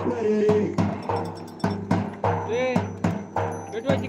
कृष्ण कृष्ण कृष्ण हरे हरे ए, भेटवायची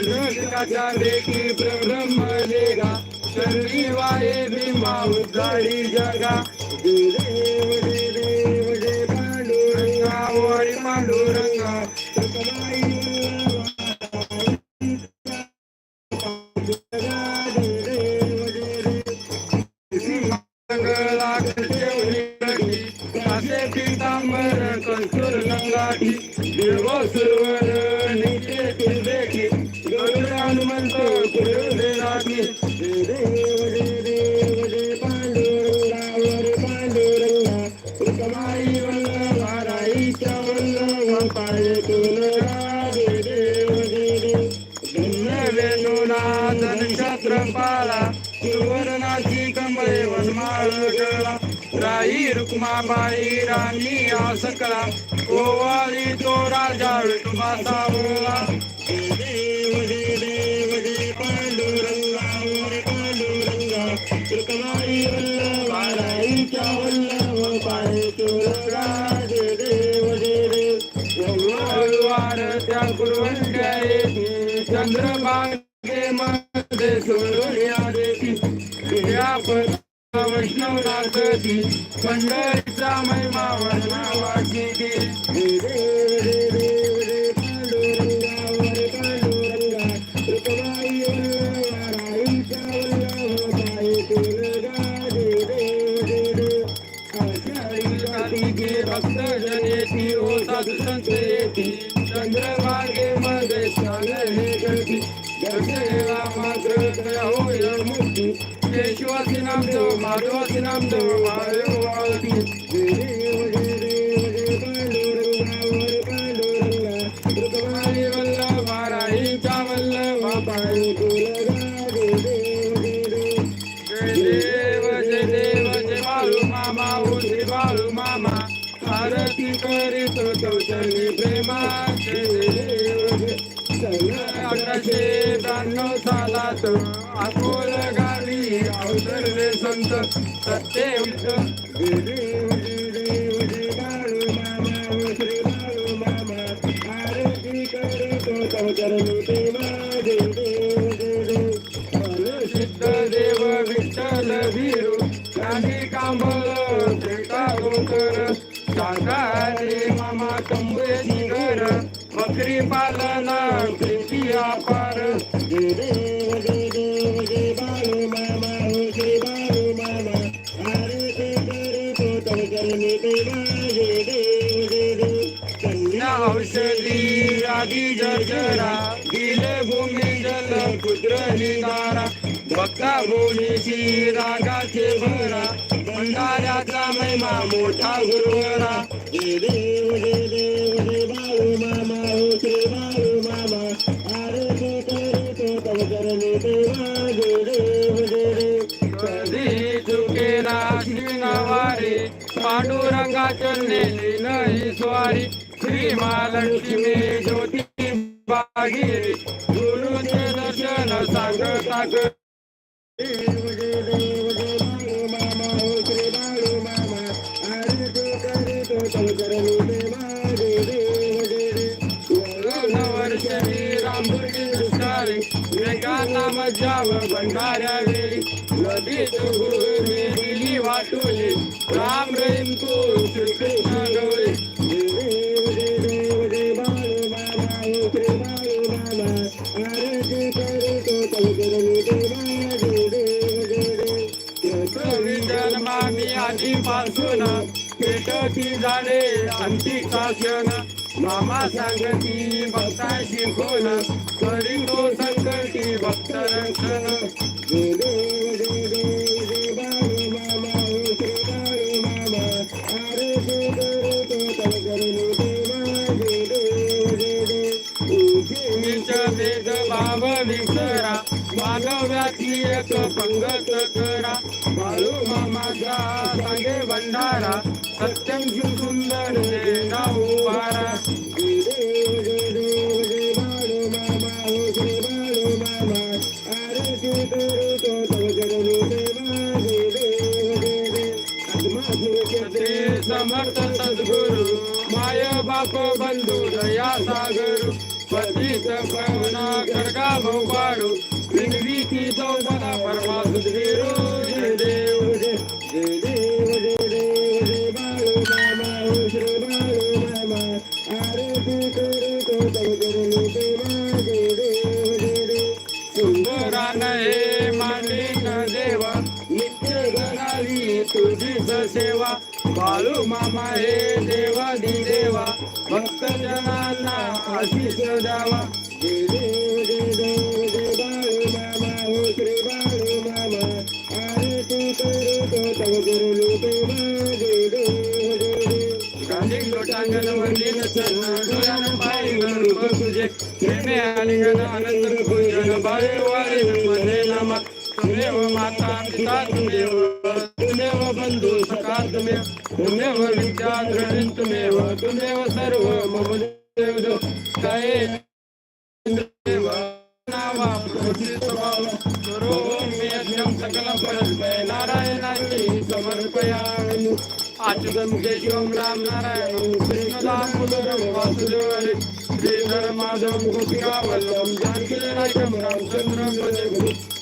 देखी प्रब्रह्म लेगा शरणी वाये भीमा उद्धारी जगा। जय देव देव पांडुरंगा वरी पांडुरंगा ऐकला देव वार त्या गुरुवंड्या येती चंद्रभागे मध्ये सोडून या या वैष्णव नागती पंढरीचा महिमा वर्णावाची देव देव देव पांडुरंगावर पांडुरंगा रुक्माई वल्लभाराईच्या वल्लभ पाय तुलगा आषाढी भक्त जनेती साधू संत येती हे गती दर्शनेला मात्र दया होय मुक्ती नामदेव नामदेव महादेव देव वल्लभ वल्लभ मामा आरती करीत चौचरणी प्रेमा जय ब्याण्णव सालात अवतरले संत सत्यवित जय देव जय देव जय बाळू मामा हो श्री बाळू मामा आरती करतो तव चरणी प्रेमा जय देव जय देव सिद्ध देव विठ्ठल भिरू गांधी कांबळ प्रेता गोकर शाकाहारी जल पुत्र निदारा भक्ता भोनीशी रागाचे भरा भंडाऱ्याचा महिमा मोठा गुरुवरा. हे देव हे देव हे बाळू मामा हो ते बाळू मामा. अरे ते आरती करतो तव करणे प्रेमा जय देव हे देव. कधी चुकेला शिवनवारी पांडुरंगाच्या नेली नाही स्वारी. श्री महालक्ष्मी ज्योती बागिरी सांगता कर देव मामा मामा भंडाऱ्या वेळी नदी तुगुरी दिली राम रहीम तू श्रीकृष्ण गौरी। पासून पेटती झाले अंतिक शासन मामा सांगती भक्ता शिकून. करी तो संकटी भक्त रक्षण. जय देव बाळू मामा बाळू मामा. भेद भाव विसरा. मानव्याची एक पंगत करा. बाळू मामाचा सांगे भंडारा सत्यम शिव सुंदर नाव उभारा जय देव जय देव जय बाळू मामा हो श्री समर्थ सद्गुरु माय बाप बंधू दया सागर पतित पवना खडगा भोपाडू विनवी की चौपदा भक्त जनांना आशीष द्यावा जय देव जय देव जय बाळू मामा हो श्री बाळू मामा आरती करतो तव चरणी प्रेमा जय देव जय देव गांधी लोटांगण वंदित चरण डोळ्यानं पायी रूप तुझे प्रेमे आलिंगन आनंद पूजन बाळे वारे मध्ये नामा तुमेव माता पिता तुमेव तुमेव बंधू सखा तुमेव तुमेव विद्या द्रविण तुमेव तुमेव सर्व मम देव. काय देव नावा प्रसिद्ध भाव करोमि यज्ञं सकलं परस्मै नारायणाची समर्पयामि. अच्युतं केशवं राम नारायणं श्रीमदामोदरं वासुदेवरे श्रीधर माधवं गोपिकावल्लभं जानकीनायकं रामचन्द्रं भजे गुरु